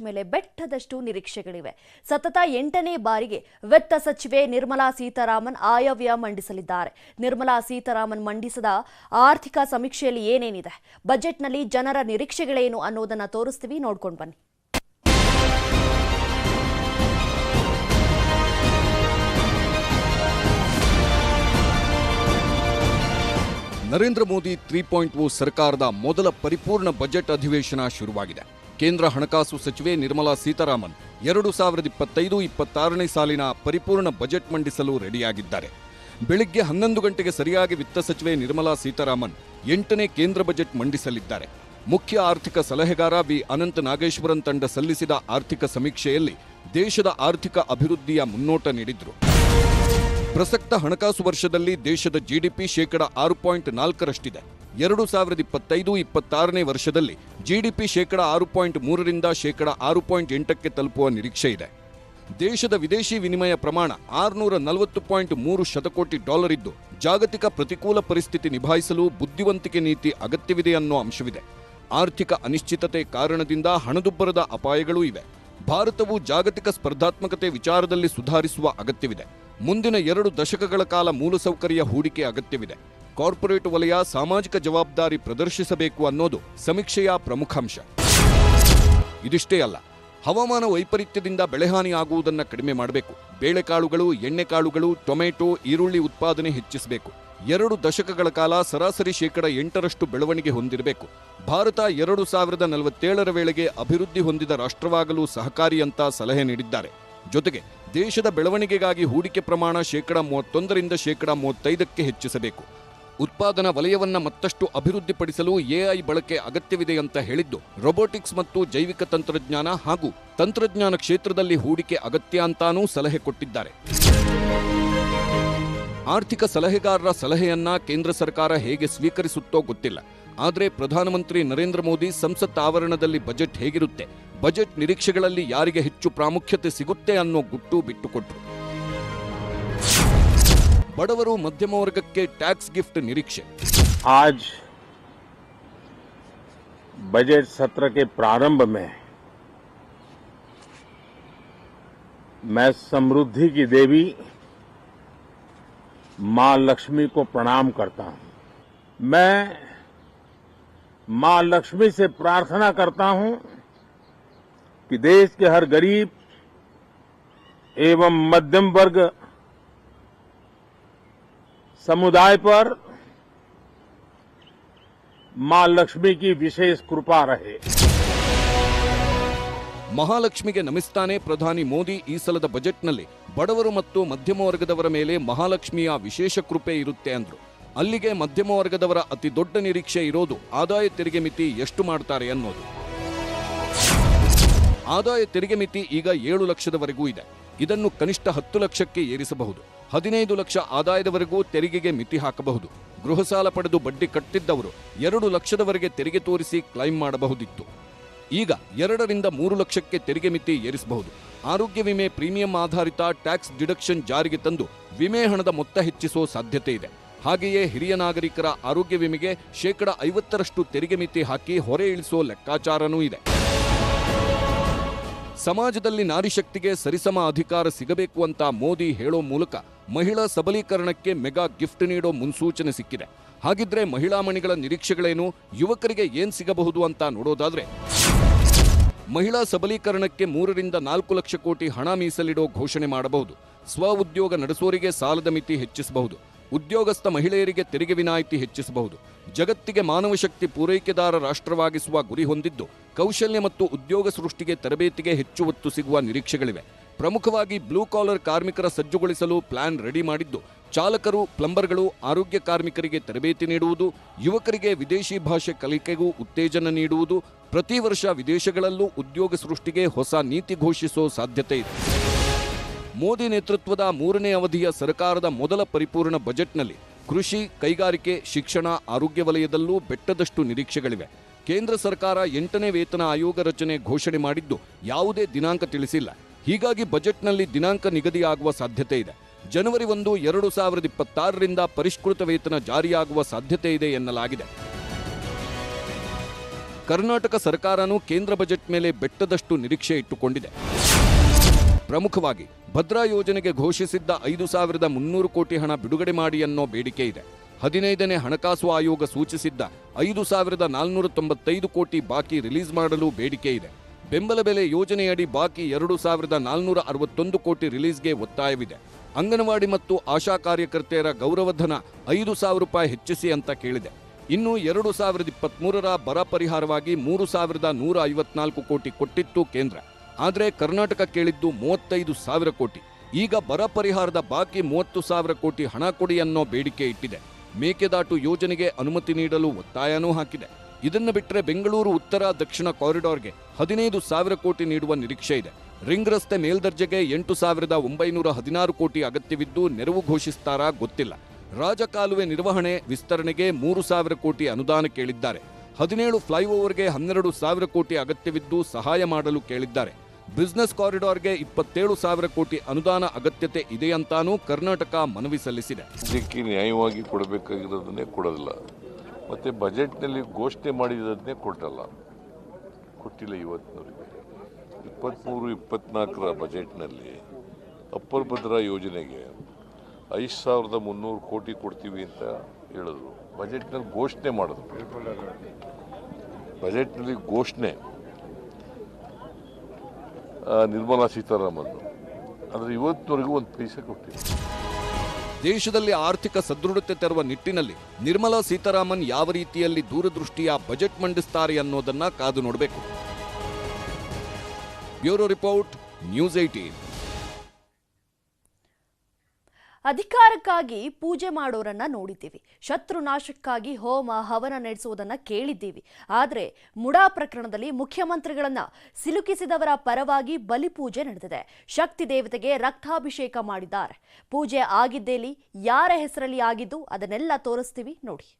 ಮೇಲೆ ಬೆಟ್ಟದಷ್ಟು ನಿರೀಕ್ಷೆಗಳಿವೆ. ಸತತ ಎಂಟನೇ ಬಾರಿಗೆ ವಿತ್ತ ಸಚಿವೆ ನಿರ್ಮಲಾ ಸೀತಾರಾಮನ್ ಆಯವ್ಯ ಮಂಡಿಸಲಿದ್ದಾರೆ. ನಿರ್ಮಲಾ ಸೀತಾರಾಮನ್ ಮಂಡಿಸಿದ ಆರ್ಥಿಕ ಸಮೀಕ್ಷೆಯಲ್ಲಿ ಏನೇನಿದೆ? ಬಜೆಟ್ನಲ್ಲಿ ಜನರ ನಿರೀಕ್ಷೆಗಳೇನು ಅನ್ನೋದನ್ನ ತೋರಿಸ್ತೀವಿ. ನೋಡ್ಕೊಂಡು ಬನ್ನಿ. Narendra Modi three point O ಸರ್ಕಾರದ ಮೊದಲ ಪರಿಪೂರ್ಣ ಬಜೆಟ್ ಅಧಿವೇಶನ ಶುರುವಾಗಿದೆ. ಕೇಂದ್ರ ಹಣಕಾಸು ಸಚಿವೆ ನಿರ್ಮಲಾ ಸೀತಾರಾಮನ್ ಎರಡು ಸಾವಿರದ ಇಪ್ಪತ್ತೈದು, ಇಪ್ಪತ್ತಾರನೇ ಸಾಲಿನ ಪರಿಪೂರ್ಣ ಬಜೆಟ್ ಮಂಡಿಸಲು ರೆಡಿಯಾಗಿದ್ದಾರೆ. ಬೆಳಿಗ್ಗೆ ಹನ್ನೊಂದು ಗಂಟೆಗೆ ಸರಿಯಾಗಿ ವಿತ್ತ ಸಚಿವೆ ನಿರ್ಮಲಾ ಸೀತಾರಾಮನ್ ಎಂಟನೇ ಕೇಂದ್ರ ಬಜೆಟ್ ಮಂಡಿಸಲಿದ್ದಾರೆ. ಮುಖ್ಯ ಆರ್ಥಿಕ ಸಲಹೆಗಾರ ವಿ. ಅನಂತ ನಾಗೇಶ್ವರನ್ ತಂಡ ಸಲ್ಲಿಸಿದ ಆರ್ಥಿಕ ಸಮೀಕ್ಷೆಯಲ್ಲಿ ದೇಶದ ಆರ್ಥಿಕ ಅಭಿವೃದ್ಧಿಯ ಮುನ್ನೋಟ ನೀಡಿದ್ರು. ಪ್ರಸಕ್ತ ಹಣಕಾಸು ವರ್ಷದಲ್ಲಿ ದೇಶದ ಜಿಡಿಪಿ ಶೇಕಡ ಆರು ಪಾಯಿಂಟ್ ನಾಲ್ಕರಷ್ಟಿದೆ. ಎರಡು ಸಾವಿರದ ಇಪ್ಪತ್ತೈದು ಇಪ್ಪತ್ತಾರನೇ ವರ್ಷದಲ್ಲಿ ಜಿಡಿಪಿ ಶೇಕಡ ಆರು ಪಾಯಿಂಟ್ ಮೂರರಿಂದ ಶೇಕಡ ಆರು ಪಾಯಿಂಟ್ ಎಂಟಕ್ಕೆ ತಲುಪುವ ನಿರೀಕ್ಷೆ ಇದೆ. ದೇಶದ ವಿದೇಶಿ ವಿನಿಮಯ ಪ್ರಮಾಣ ಆರುನೂರ ನಲವತ್ತು ಪಾಯಿಂಟ್ ಮೂರು ಶತಕೋಟಿ ಡಾಲರ್ ಇದ್ದು, ಜಾಗತಿಕ ಪ್ರತಿಕೂಲ ಪರಿಸ್ಥಿತಿ ನಿಭಾಯಿಸಲು ಬುದ್ಧಿವಂತಿಕೆ ನೀತಿ ಅಗತ್ಯವಿದೆ ಅನ್ನೋ ಅಂಶವಿದೆ. ಆರ್ಥಿಕ ಅನಿಶ್ಚಿತತೆ ಕಾರಣದಿಂದ ಹಣದುಬ್ಬರದ ಅಪಾಯಗಳೂ ಇವೆ. ಭಾರತವು ಜಾಗತಿಕ ಸ್ಪರ್ಧಾತ್ಮಕತೆ ವಿಚಾರದಲ್ಲಿ ಸುಧಾರಿಸುವ ಅಗತ್ಯವಿದೆ. ಮುಂದಿನ ಎರಡು ದಶಕಗಳ ಕಾಲ ಮೂಲಸೌಕರ್ಯ ಹೂಡಿಕೆ ಅಗತ್ಯವಿದೆ. ಕಾರ್ಪೊರೇಟ್ ವಲಯ ಸಾಮಾಜಿಕ ಜವಾಬ್ದಾರಿ ಪ್ರದರ್ಶಿಸಬೇಕು ಅನ್ನೋದು ಸಮೀಕ್ಷೆಯ ಪ್ರಮುಖಾಂಶ ಇದಿಷ್ಟೇ ಅಲ್ಲ, ಹವಾಮಾನ ವೈಪರೀತ್ಯದಿಂದ ಬೆಳೆಹಾನಿ ಆಗುವುದನ್ನು ಕಡಿಮೆ ಮಾಡಬೇಕು. ಬೇಳೆಕಾಳುಗಳು, ಎಣ್ಣೆಕಾಳುಗಳು, ಟೊಮೆಟೊ, ಈರುಳ್ಳಿ ಉತ್ಪಾದನೆ ಹೆಚ್ಚಿಸಬೇಕು. ಎರಡು ದಶಕಗಳ ಕಾಲ ಸರಾಸರಿ ಶೇಕಡ ಎಂಟರಷ್ಟು ಬೆಳವಣಿಗೆ ಹೊಂದಿರಬೇಕು. ಭಾರತ ಎರಡು ಸಾವಿರದ ನಲವತ್ತೇಳರ ವೇಳೆಗೆ ಅಭಿವೃದ್ಧಿ ಹೊಂದಿದ ರಾಷ್ಟ್ರವಾಗಲು ಸಹಕಾರಿ ಅಂತ ಸಲಹೆ ನೀಡಿದ್ದಾರೆ. ಜೊತೆಗೆ, ದೇಶದ ಬೆಳವಣಿಗೆಗಾಗಿ ಹೂಡಿಕೆ ಪ್ರಮಾಣ ಶೇಕಡ ಮೂವತ್ತೊಂದರಿಂದ ಶೇಕಡ ಮೂವತ್ತೈದಕ್ಕೆ ಹೆಚ್ಚಿಸಬೇಕು. ಉತ್ಪಾದನಾ ವಲಯವನ್ನ ಮತ್ತಷ್ಟು ಅಭಿವೃದ್ಧಿಪಡಿಸಲು ಎಐ ಬಳಕೆ ಅಗತ್ಯವಿದೆ ಅಂತ ಹೇಳಿದ್ದು ರೊಬೋಟಿಕ್ಸ್ ಮತ್ತು ಜೈವಿಕ ತಂತ್ರಜ್ಞಾನ ಹಾಗೂ ತಂತ್ರಜ್ಞಾನ ಕ್ಷೇತ್ರದಲ್ಲಿ ಹೂಡಿಕೆ ಅಗತ್ಯ ಅಂತಾನೂ ಸಲಹೆ ಕೊಟ್ಟಿದ್ದಾರೆ. ಆರ್ಥಿಕ ಸಲಹೆಗಾರರ ಸಲಹೆಯನ್ನ ಕೇಂದ್ರ ಸರ್ಕಾರ ಹೇಗೆ ಸ್ವೀಕರಿಸುತ್ತೋ ಗೊತ್ತಿಲ್ಲ. ಆದರೆ ಪ್ರಧಾನಮಂತ್ರಿ ನರೇಂದ್ರ ಮೋದಿ ಸಂಸತ್ ಆವರಣದಲ್ಲಿ ಬಜೆಟ್ ಹೇಗಿರುತ್ತೆ? ಬಜೆಟ್ ನಿರೀಕ್ಷೆಗಳಲ್ಲಿ ಯಾರಿಗೆ ಹೆಚ್ಚು ಪ್ರಾಮುಖ್ಯತೆ ಸಿಗುತ್ತೆ ಅನ್ನೋ ಗುಟ್ಟು ಬಿಟ್ಟುಕೊಟ್ರು. ಬಡವರು ಮಧ್ಯಮ ವರ್ಗಕ್ಕೆ ಟ್ಯಾಕ್ಸ್ ಗಿಫ್ಟ್ ನಿರೀಕ್ಷೆ आज बजट सत्र के प्रारंभ में मैं समृद्धि की देवी मां लक्ष्मी को प्रणाम करता हूं मैं मां लक्ष्मी से प्रार्थना करता हूं कि देश के हर गरीब एवं मध्यम वर्ग समुदाय पर मां लक्ष्मी की विशेष कृपा रहे ಮಹಾಲಕ್ಷ್ಮಿಗೆ ನಮಿಸ್ತಾನೆ ಪ್ರಧಾನಿ ಮೋದಿ ಈ ಸಲದ ಬಜೆಟ್ನಲ್ಲಿ ಬಡವರು ಮತ್ತು ಮಧ್ಯಮ ವರ್ಗದವರ ಮೇಲೆ ಮಹಾಲಕ್ಷ್ಮಿಯ ವಿಶೇಷ ಕೃಪೆ ಇರುತ್ತೆ ಅಂದ್ರು ಅಲ್ಲಿಗೆ ಮಧ್ಯಮ ವರ್ಗದವರ ಅತಿ ದೊಡ್ಡ ನಿರೀಕ್ಷೆ ಇರೋದು ಆದಾಯ ತೆರಿಗೆ ಮಿತಿ ಎಷ್ಟು ಮಾಡ್ತಾರೆ ಅನ್ನೋದು ಆದಾಯ ತೆರಿಗೆ ಮಿತಿ ಈಗ ಏಳು ಲಕ್ಷದವರೆಗೂ ಇದೆ ಇದನ್ನು ಕನಿಷ್ಠ ಹತ್ತು ಲಕ್ಷಕ್ಕೆ ಏರಿಸಬಹುದು ಹದಿನೈದು ಲಕ್ಷ ಆದಾಯದವರೆಗೂ ತೆರಿಗೆಗೆ ಮಿತಿ ಹಾಕಬಹುದು. ಗೃಹ ಸಾಲ ಪಡೆದು ಬಡ್ಡಿ ಕಟ್ಟಿದ್ದವರು ಎರಡು ಲಕ್ಷದವರೆಗೆ ತೆರಿಗೆ ತೋರಿಸಿ ಕ್ಲೈಮ್ ಮಾಡಬಹುದಿತ್ತು. ಈಗ ಎರಡರಿಂದ ಮೂರು ಲಕ್ಷಕ್ಕೆ ತೆರಿಗೆ ಮಿತಿ ಏರಿಸಬಹುದು. ಆರೋಗ್ಯ ವಿಮೆ ಪ್ರೀಮಿಯಂ ಆಧಾರಿತ ಟ್ಯಾಕ್ಸ್ ಡಿಡಕ್ಷನ್ ಜಾರಿಗೆ ತಂದು ವಿಮೆ ಹಣದ ಮೊತ್ತ ಹೆಚ್ಚಿಸುವ ಸಾಧ್ಯತೆ ಇದೆ. ಹಾಗೆಯೇ ಹಿರಿಯ ನಾಗರಿಕರ ಆರೋಗ್ಯ ವಿಮೆಗೆ ಶೇಕಡ ಐವತ್ತರಷ್ಟು ತೆರಿಗೆ ಮಿತಿ ಹಾಕಿ ಹೊರೆ ಇಳಿಸುವ ಲೆಕ್ಕಾಚಾರನೂ ಇದೆ. ಸಮಾಜದಲ್ಲಿ ನಾರಿಶಕ್ತಿಗೆ ಸರಿಸಮ ಅಧಿಕಾರ ಸಿಗಬೇಕು ಅಂತ ಮೋದಿ ಹೇಳೋ ಮೂಲಕ ಮಹಿಳಾ ಸಬಲೀಕರಣಕ್ಕೆ ಮೆಗಾ ಗಿಫ್ಟ್ ನೀಡೋ ಮುನ್ಸೂಚನೆ ಸಿಕ್ಕಿದೆ. ಹಾಗಿದ್ರೆ ಮಹಿಳಾ ಮಣಿಗಳ ನಿರೀಕ್ಷೆಗಳೇನು? ಯುವಕರಿಗೆ ಏನ್ ಸಿಗಬಹುದು ಅಂತ ನೋಡೋದಾದ್ರೆ, ಮಹಿಳಾ ಸಬಲೀಕರಣಕ್ಕೆ ಮೂರರಿಂದ ನಾಲ್ಕು ಲಕ್ಷ ಕೋಟಿ ಹಣ ಮೀಸಲಿಡೋ ಘೋಷಣೆ ಮಾಡಬಹುದು. ಸ್ವ ಉದ್ಯೋಗ ನಡೆಸೋರಿಗೆ ಸಾಲದ ಮಿತಿ ಹೆಚ್ಚಿಸಬಹುದು. ಉದ್ಯೋಗಸ್ಥ ಮಹಿಳೆಯರಿಗೆ ತೆರಿಗೆ ವಿನಾಯಿತಿ ಹೆಚ್ಚಿಸಬಹುದು. ಜಗತ್ತಿಗೆ ಮಾನವ ಶಕ್ತಿ ಪೂರೈಕೆದಾರ ರಾಷ್ಟ್ರವಾಗಿಸುವ ಗುರಿ ಹೊಂದಿದ್ದು, ಕೌಶಲ್ಯ ಮತ್ತು ಉದ್ಯೋಗ ಸೃಷ್ಟಿಗೆ ತರಬೇತಿಗೆ ಹೆಚ್ಚು ಒತ್ತು ಸಿಗುವ ನಿರೀಕ್ಷೆಗಳಿವೆ. ಪ್ರಮುಖವಾಗಿ ಬ್ಲೂ ಕಾಲರ್ ಕಾರ್ಮಿಕರ ಸಜ್ಜುಗೊಳಿಸಲು ಪ್ಲಾನ್ ರೆಡಿ ಮಾಡಿದ್ದು, ಚಾಲಕರು, ಪ್ಲಂಬರ್ಗಳು, ಆರೋಗ್ಯ ಕಾರ್ಮಿಕರಿಗೆ ತರಬೇತಿ ನೀಡುವುದು, ಯುವಕರಿಗೆ ವಿದೇಶಿ ಭಾಷೆ ಕಲಿಕೆಗೂ ಉತ್ತೇಜನ ನೀಡುವುದು, ಪ್ರತಿ ವರ್ಷ ವಿದೇಶಗಳಲ್ಲೂ ಉದ್ಯೋಗ ಸೃಷ್ಟಿಗೆ ಹೊಸ ನೀತಿ ಘೋಷಿಸೋ ಸಾಧ್ಯತೆ ಇದೆ. ಮೋದಿ ನೇತೃತ್ವದ ಮೂರನೇ ಅವಧಿಯ ಸರ್ಕಾರದ ಮೊದಲ ಪರಿಪೂರ್ಣ ಬಜೆಟ್ನಲ್ಲಿ ಕೃಷಿ, ಕೈಗಾರಿಕೆ, ಶಿಕ್ಷಣ, ಆರೋಗ್ಯ ವಲಯದಲ್ಲೂ ಬೆಟ್ಟದಷ್ಟು ನಿರೀಕ್ಷೆಗಳಿವೆ. ಕೇಂದ್ರ ಸರ್ಕಾರ ಎಂಟನೇ ವೇತನ ಆಯೋಗ ರಚನೆ ಘೋಷಣೆ ಮಾಡಿದ್ದು, ಯಾವುದೇ ದಿನಾಂಕ ತಿಳಿಸಿಲ್ಲ. ಹೀಗಾಗಿ ಬಜೆಟ್ನಲ್ಲಿ ದಿನಾಂಕ ನಿಗದಿಯಾಗುವ ಸಾಧ್ಯತೆ ಇದೆ. ಜನವರಿ ಒಂದು, ಎರಡು ಸಾವಿರದ ಇಪ್ಪತ್ತಾರರಿಂದ ಪರಿಷ್ಕೃತ ವೇತನ ಜಾರಿಯಾಗುವ ಸಾಧ್ಯತೆ ಇದೆ ಎನ್ನಲಾಗಿದೆ. ಕರ್ನಾಟಕ ಸರ್ಕಾರನೂ ಕೇಂದ್ರ ಬಜೆಟ್ ಮೇಲೆ ಬೆಟ್ಟದಷ್ಟು ನಿರೀಕ್ಷೆ ಇಟ್ಟುಕೊಂಡಿದೆ. ಪ್ರಮುಖವಾಗಿ, ಭದ್ರಾ ಯೋಜನೆಗೆ ಘೋಷಿಸಿದ್ದ ಐದು ಸಾವಿರದ ಮುನ್ನೂರು ಕೋಟಿ ಹಣ ಬಿಡುಗಡೆ ಮಾಡಿ ಅನ್ನೋ ಬೇಡಿಕೆ ಇದೆ. ಹದಿನೈದನೇ ಹಣಕಾಸು ಆಯೋಗ ಸೂಚಿಸಿದ್ದ ಐದು ಸಾವಿರದ ನಾಲ್ನೂರ ತೊಂಬತ್ತೈದು ಕೋಟಿ ಬಾಕಿ ರಿಲೀಸ್ ಮಾಡಲು ಬೇಡಿಕೆ ಇದೆ. ಬೆಂಬಲ ಬೆಲೆ ಯೋಜನೆಯಡಿ ಬಾಕಿ ಎರಡು ಸಾವಿರದ ನಾಲ್ನೂರ ಅರವತ್ತೊಂದು ಕೋಟಿ ರಿಲೀಸ್ಗೆ ಒತ್ತಾಯವಿದೆ. ಅಂಗನವಾಡಿ ಮತ್ತು ಆಶಾ ಕಾರ್ಯಕರ್ತೆಯರ ಗೌರವಧನ ಐದು ಸಾವಿರ ರೂಪಾಯಿ ಹೆಚ್ಚಿಸಿ ಅಂತ ಕೇಳಿದೆ. ಇನ್ನು ಎರಡು ಸಾವಿರದ ಇಪ್ಪತ್ತ್ಮೂರರ ಬರ ಪರಿಹಾರವಾಗಿ ಮೂರು ಸಾವಿರದ ನೂರ ಐವತ್ನಾಲ್ಕು ಕೋಟಿ ಕೊಟ್ಟಿತ್ತು ಕೇಂದ್ರ. ಆದರೆ ಕರ್ನಾಟಕ ಕೇಳಿದ್ದು ಮೂವತ್ತೈದು ಸಾವಿರ ಕೋಟಿ. ಈಗ ಬರ ಪರಿಹಾರದ ಬಾಕಿ ಮೂವತ್ತು ಸಾವಿರ ಕೋಟಿ ಹಣ ಕೊಡಿ ಅನ್ನೋ ಬೇಡಿಕೆ ಇಟ್ಟಿದೆ. ಮೇಕೆದಾಟು ಯೋಜನೆಗೆ ಅನುಮತಿ ನೀಡಲು ಒತ್ತಾಯನೂ ಹಾಕಿದೆ. ಇದನ್ನು ಬಿಟ್ಟರೆ ಬೆಂಗಳೂರು, ಉತ್ತರ, ದಕ್ಷಿಣ ಕಾರಿಡಾರ್ಗೆ ಹದಿನೈದು ಸಾವಿರ ಕೋಟಿ ನೀಡುವ ನಿರೀಕ್ಷೆ ಇದೆ. ರಿಂಗ್ ರಸ್ತೆ ಮೇಲ್ದರ್ಜೆಗೆ ಎಂಟು ಸಾವಿರದ ಒಂಬೈನೂರ ಹದಿನಾರು ಕೋಟಿ ಅಗತ್ಯವಿದ್ದು ನೆರವು ಘೋಷಿಸ್ತಾರಾ ಗೊತ್ತಿಲ್ಲ. ರಾಜಕಾಲುವೆ ನಿರ್ವಹಣೆ, ವಿಸ್ತರಣೆಗೆ ಮೂರು ಸಾವಿರ ಕೋಟಿ ಅನುದಾನ ಕೇಳಿದ್ದಾರೆ. ಹದಿನೇಳು ಫ್ಲೈಓವರ್ಗೆ ಹನ್ನೆರಡು ಸಾವಿರ ಕೋಟಿ ಅಗತ್ಯವಿದ್ದು ಸಹಾಯ ಮಾಡಲು ಕೇಳಿದ್ದಾರೆ. ಬಿಸ್ನೆಸ್ ಕಾರಿಡಾರ್ಗೆ ಇಪ್ಪತ್ತೇಳು ಸಾವಿರ ಕೋಟಿ ಅನುದಾನ ಅಗತ್ಯತೆ ಇದೆಯಂತಾನೂ ಕರ್ನಾಟಕ ಮನವಿ ಸಲ್ಲಿಸಿದೆ. ನ್ಯಾಯವಾಗಿ ಕೊಡಬೇಕಾಗಿರೋದನ್ನೇ ಕೊಡೋದಿಲ್ಲ. ಮತ್ತು ಬಜೆಟ್ನಲ್ಲಿ ಘೋಷಣೆ ಮಾಡಿದ್ದನ್ನೇ ಕೊಟ್ಟಲ್ಲ. ಕೊಟ್ಟಿಲ್ಲ ಇವತ್ತಿನವರಿಗೆ. ಇಪ್ಪತ್ತ್ಮೂರು ಇಪ್ಪತ್ತ್ನಾಲ್ಕರ ಬಜೆಟ್ನಲ್ಲಿ ಅಪ್ಪರ್ ಭದ್ರಾ ಯೋಜನೆಗೆ ಐದು ಸಾವಿರದ ಮುನ್ನೂರು ಕೋಟಿ ಕೊಡ್ತೀವಿ ಅಂತ ಹೇಳಿದ್ರು. ಬಜೆಟ್ನಲ್ಲಿ ಘೋಷಣೆ ಮಾಡಿದ್ರು. ಬಜೆಟ್ನಲ್ಲಿ ಘೋಷಣೆ. ನಿರ್ಮಲಾ ಸೀತಾರಾಮನ್. ಆದರೆ ಇವತ್ತಿನವರೆಗೂ ಒಂದು ಪೈಸೆ ಕೊಟ್ಟಿಲ್ಲ. ದೇಶದಲ್ಲಿ ಆರ್ಥಿಕ ಸದೃಢತೆ ತರುವ ನಿಟ್ಟಿನಲ್ಲಿ ನಿರ್ಮಲಾ ಸೀತಾರಾಮನ್ ಯಾವ ರೀತಿಯಲ್ಲಿ ದೂರದೃಷ್ಟಿಯ ಬಜೆಟ್ ಮಂಡಿಸ್ತಾರೆ ಅನ್ನೋದನ್ನ ಕಾದು ನೋಡಬೇಕು. ಬ್ಯೂರೋ ರಿಪೋರ್ಟ್, ನ್ಯೂಸ್ ಏಟೀನ್ ಅಧಿಕಾರಕ್ಕಾಗಿ ಪೂಜೆ ಮಾಡೋರನ್ನ ನೋಡಿದ್ದೀವಿ. ಶತ್ರು ನಾಶಕ್ಕಾಗಿ ಹೋಮ, ಹವನ ನಡೆಸುವುದನ್ನ ಕೇಳಿದ್ದೀವಿ. ಆದರೆ ಮುಡಾ ಪ್ರಕರಣದಲ್ಲಿ ಮುಖ್ಯಮಂತ್ರಿಗಳನ್ನ ಸಿಲುಕಿಸಿದವರ ಪರವಾಗಿ ಬಲಿಪೂಜೆ ನಡೆದಿದೆ. ಶಕ್ತಿ ದೇವತೆಗೆ ರಕ್ತಾಭಿಷೇಕ ಮಾಡಿದ್ದಾರೆ. ಪೂಜೆ ಆಗಿದ್ದೇಲಿ, ಯಾರ ಹೆಸರಲ್ಲಿ ಆಗಿದ್ದು ಅದನ್ನೆಲ್ಲ ತೋರಿಸ್ತೀವಿ ನೋಡಿ.